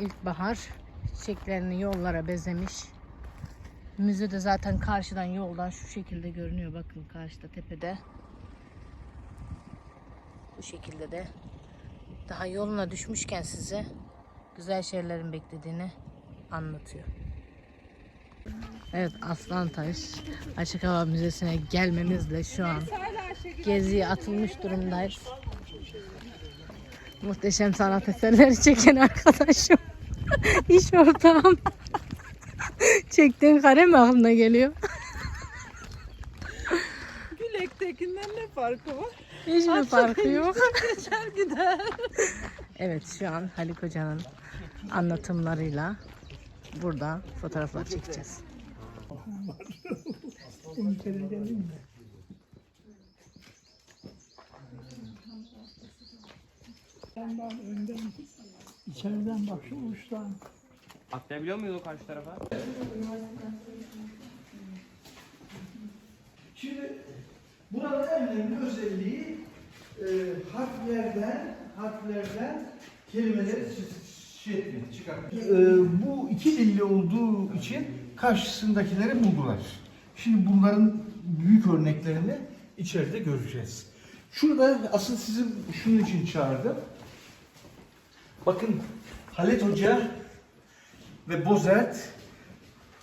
İlkbahar çiçeklerini yollara bezemiş. Müze de zaten karşıdan yoldan şu şekilde görünüyor. Bakın karşıda tepede. Bu şekilde de daha yoluna düşmüşken size güzel şeylerin beklediğini anlatıyor. Evet Aslantaş Açık Hava Müzesi'ne gelmemizle şu an geziye atılmış durumdayız. Muhteşem sanat eserleri çeken arkadaşım. İş ortağım. Çektiğin kare mi aklına geliyor? Bilektekinden ne farkı var? Hiç mi farkı yok? Geçer gider. Evet şu an Haluk Hoca'nın anlatımlarıyla burada fotoğraflar çekeceğiz. Yandan, önden, içeriden bak şu uçtan. Atlayabiliyor muyuz o karşı tarafa? Şimdi buranın en önemli özelliği e, harflerden harflerden kelimeleri şey etmek, çıkartmak. E, bu iki dilli olduğu için karşısındakileri buldular. Şimdi bunların büyük örneklerini içeride göreceğiz. Şurada asıl sizi şunun için çağırdım. Bakın Halit Hoca ve Bozert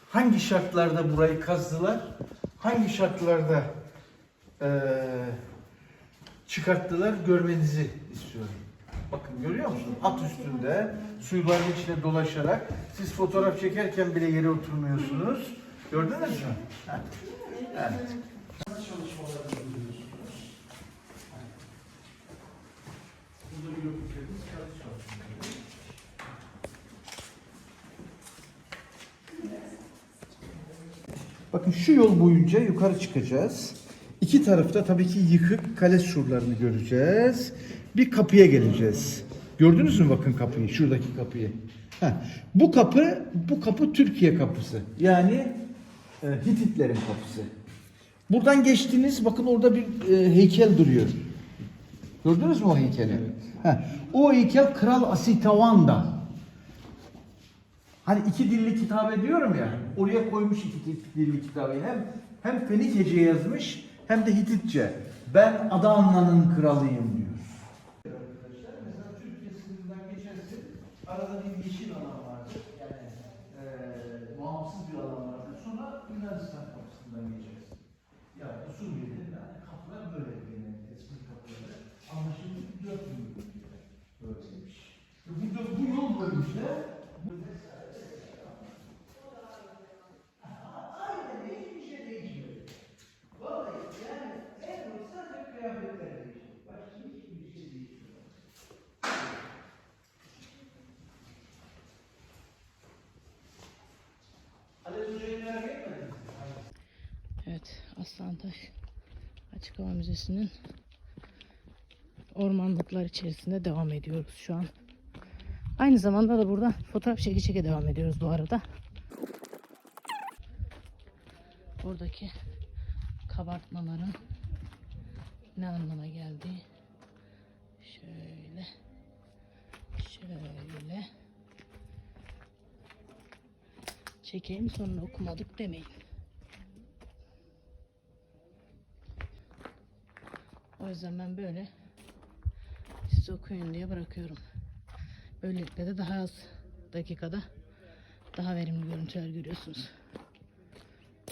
hangi şartlarda burayı kazdılar? Hangi şartlarda eee, çıkarttılar görmenizi istiyorum. Bakın görüyor musunuz? At üstünde suyların içine dolaşarak siz fotoğraf çekerken bile yere oturmuyorsunuz. Gördünüz mü? Heh. Evet. Çalışmalarını görüyorsunuz. Burada bir gördükleriniz kağıt çalışmaları. Bakın şu yol boyunca yukarı çıkacağız. İki tarafta tabii ki yıkık kale surlarını göreceğiz. Bir kapıya geleceğiz. Gördünüz mü bakın kapıyı, şuradaki kapıyı. Heh. Bu kapı, bu kapı Türkiye kapısı. Yani e, Hititlerin kapısı. Buradan geçtiniz, bakın orada bir e, heykel duruyor. Gördünüz mü o heykeli? Heh. O heykel Kral Asitavanda. Hani iki dilli kitap ediyorum ya. Oraya koymuş iki dilli kitabı. Hem hem Fenikece yazmış hem de Hititçe. Ben Adana'nın kralıyım diyor. Arkadaşlar mesela Türkiye sınırından geçersin. Arada bir yeşil alan vardır. Yani eee bağımsız bir alan vardır. Sonra Yunanistan kapısından geçersin. Ya bu Suriye'de yani kapılar böyle genelde eski kapıları. Ama şimdi dört milyon böyleymiş. Burada bu yol boyunca Aynen hiçbir şey değişmiyor. Vallahi yani en ufak sadece kıyafetler değişiyor. Başka hiçbir şey değişmiyor. Ali Hoca'yı merak etmediniz mi? Evet Aslantaş Açık Hava Müzesi'nin ormanlıklar içerisinde devam ediyoruz şu an. Aynı zamanda da burada fotoğraf çeke çeke devam ediyoruz bu arada. Buradaki kabartmaların ne anlama geldiği şöyle şöyle çekeyim sonra okumadık demeyin. O yüzden ben böyle siz okuyun diye bırakıyorum. Böylelikle de daha az dakikada daha verimli görüntüler görüyorsunuz.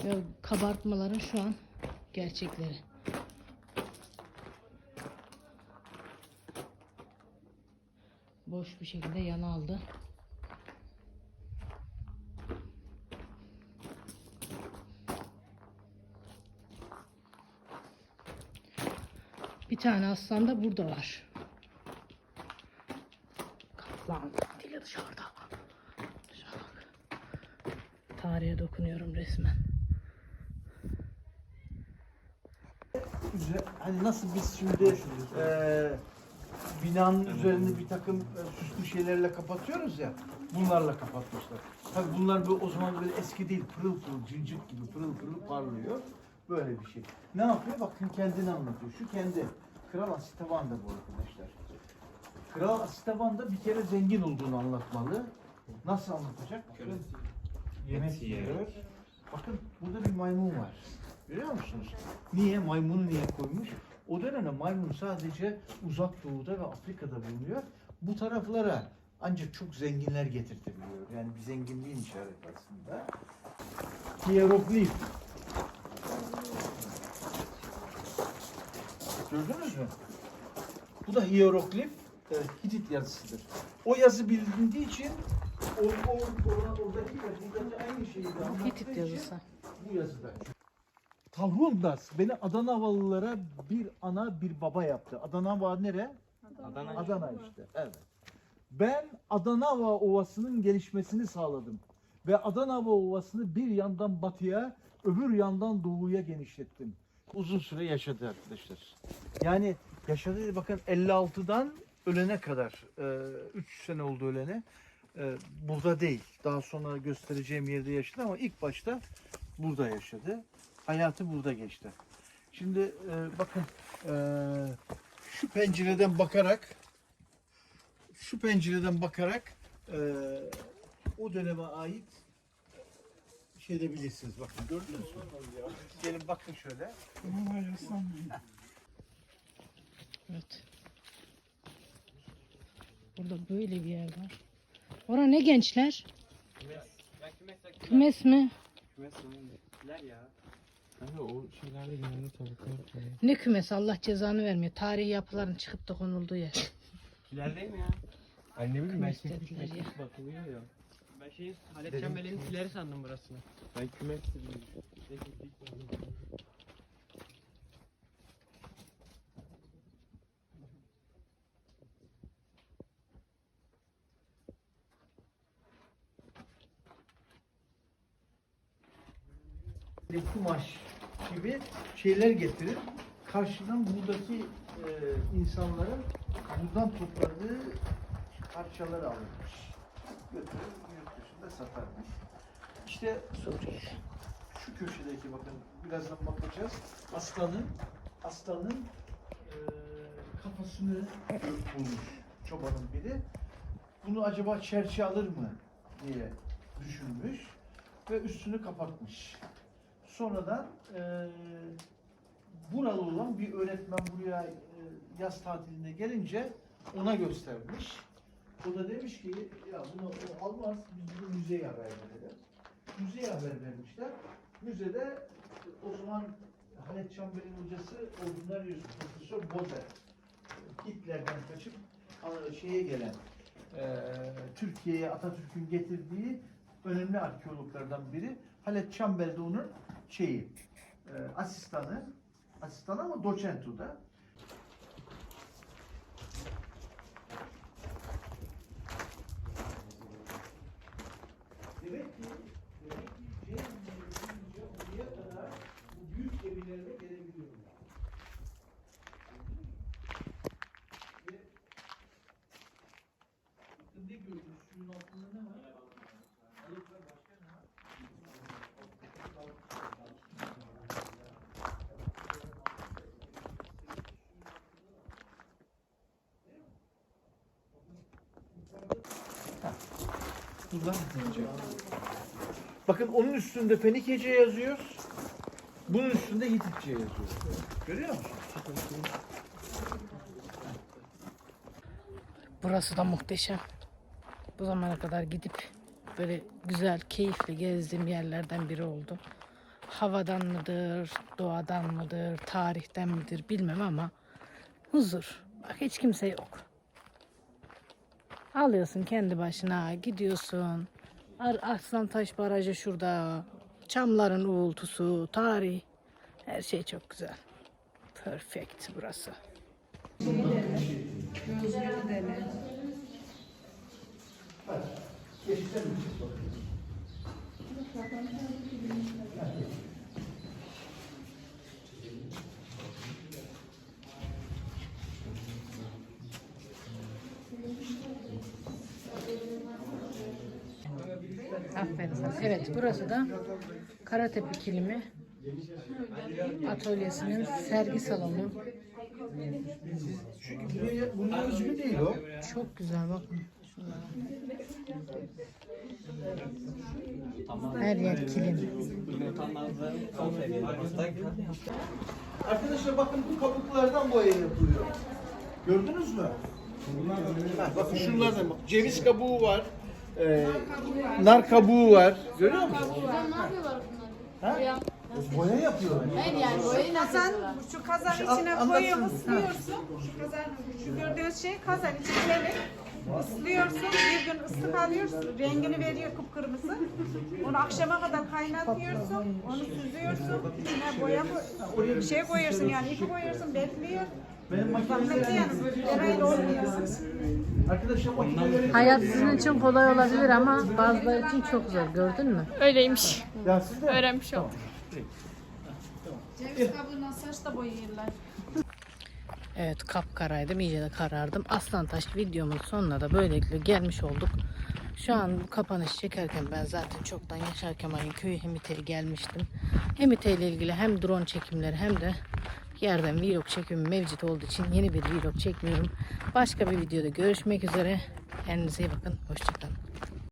Ve kabartmaların şu an gerçekleri. Boş bir şekilde yana aldı. Tane aslan da burada var. Kaplan dili dışarıda. Tarihe dokunuyorum resmen. Güzel. Hani nasıl biz şimdi eee binanın üzerinde bir takım e, süslü şeylerle kapatıyoruz ya. Bunlarla kapatmışlar. Tabii bunlar böyle, o zaman böyle eski değil, pırıl pırıl, cincik gibi pırıl pırıl parlıyor. Böyle bir şey. Ne yapıyor? Bakın kendini anlatıyor. Şu kendi. Kral Asitavan da bu arkadaşlar. Kral Asitavan da bir kere zengin olduğunu anlatmalı. Nasıl anlatacak? Bakın, yemek yiyor. Bakın burada bir maymun var. Görüyor musunuz? Niye? Maymunu niye koymuş? O dönemde maymun sadece uzak doğuda ve Afrika'da bulunuyor. Bu taraflara ancak çok zenginler getirtebiliyor. Yani bir zenginliğin işareti aslında. Hieroglif. Gördünüz mü? Bu da hieroglif, e, Hitit yazısıdır. O yazı bilindiği için o, o, o, oradaki buradaki aynı şeyi de Hitit yazısı. Bu yazıda. Talhundas beni Adana Havalılara bir ana bir baba yaptı. Adana Hava nere? Adana. Adana işte. Evet. Ben Adana Hava Ovası'nın gelişmesini sağladım. Ve Adana Hava Ovası'nı bir yandan batıya, öbür yandan doğuya genişlettim. Uzun süre yaşadı arkadaşlar. Yani yaşadığı bakın 56'dan ölene kadar 3 sene oldu ölene. E, burada değil. Daha sonra göstereceğim yerde yaşadı ama ilk başta burada yaşadı. Hayatı burada geçti. Şimdi e, bakın e, şu pencereden bakarak şu pencereden bakarak e, o döneme ait şey de bilirsiniz. Bakın gördünüz mü? Gelin bakın şöyle. Evet. Burada böyle bir yer var. Ora ne gençler? Kümes. Ben kümes Kümes mi? Kümes ya. Kanka o şeylerde genelde tavuklar falan. Ne kümes Allah cezanı vermiyor. Tarihi yapıların çıkıp da konulduğu yer. Kiler değil mi ya? Ay ne bileyim Kümes belki dediler ya. bakılıyor ya. Ben şeyi Halet Çembeli'nin kileri sandım burasını. Ben bir kumaş gibi şeyler getirir. Karşıdan buradaki e, insanların buradan topladığı parçaları alırmış. Götürüp dışında satarmış. İşte şu köşedeki bakın birazdan bakacağız. Aslanın aslanın e, kafasını bulmuş çobanın biri. Bunu acaba çerçe alır mı diye düşünmüş ve üstünü kapatmış. Sonradan e, buralı olan bir öğretmen buraya e, yaz tatiline gelince ona göstermiş. O da demiş ki ya bunu almaz biz bunu müzeye haber verelim. Müzeye haber vermişler. Müzede o zaman Halet Çamber'in hocası olduğundan biliyorsun Profesör Bozer. Hitler'den kaçıp şeye gelen e, Türkiye'ye Atatürk'ün getirdiği önemli arkeologlardan biri. Halet Çamber de onun şeyi, e, asistanı, asistan ama doçent o da. Demek ki, demek ki Cem Nehri'nce oraya kadar bu büyük gemilerle gelebiliyorlar. Ve bakın ne gördünüz? Suyun altında ne var? Balık var, başka ne var? Bitince. Bakın onun üstünde Fenikece yazıyor. Bunun üstünde Hititçe yazıyor. Görüyor musun? Burası da muhteşem. Bu zamana kadar gidip böyle güzel, keyifli gezdiğim yerlerden biri oldu. Havadan mıdır, doğadan mıdır, tarihten midir bilmem ama huzur. Bak hiç kimse yok. Alıyorsun kendi başına, gidiyorsun. Aslantaş Barajı şurada. Çamların uğultusu, tarih. Her şey çok güzel. Perfect burası. Geçten mi çıktı? Aferin sana. Evet burası da Karatepe Kilimi atölyesinin sergi salonu. Çünkü buraya, buraya özgü değil o. Çok güzel bakın. Her yer kilim. Arkadaşlar bakın bu kabuklardan boya yapılıyor. Gördünüz mü? Ha, bakın şunlardan bak. Ceviz kabuğu var. E, nar kabuğu var. Görüyor musun? Ne yapıyorlar bunlar? Ha? Boya yapıyorlar. Hayır yani boyayı nasıl Kazan, yapıyorlar? şu kazan içine anlatsın. koyuyorsun, ıslıyorsun. Şu kazan, şu gördüğünüz şey kazan içine gelir. Islıyorsun, bir gün ıslık alıyorsun, rengini veriyor kıpkırmızı. Onu akşama kadar kaynatıyorsun, onu süzüyorsun. İçine boya koy, bir şey koyuyorsun yani ipi koyuyorsun, bekliyor. Benim Zahmetli makineleri... yani, deneyle olmuyor. Arkadaşlar makineleri... Hayat sizin için kolay olabilir ama bazıları için çok zor. Gördün mü? Öyleymiş. Ya siz de... Öğrenmiş oldum. Ceviz kabuğuna saç da boyuyorlar. Evet kapkaraydım iyice de karardım. Aslantaş videomun sonuna da böylelikle gelmiş olduk. Şu an bu kapanış çekerken ben zaten çoktan Yaşar Kemal'in köyü Hemite'ye gelmiştim. Hemite ile ilgili hem drone çekimleri hem de yerden vlog çekimi mevcut olduğu için yeni bir vlog çekmiyorum. Başka bir videoda görüşmek üzere. Kendinize iyi bakın. Hoşçakalın.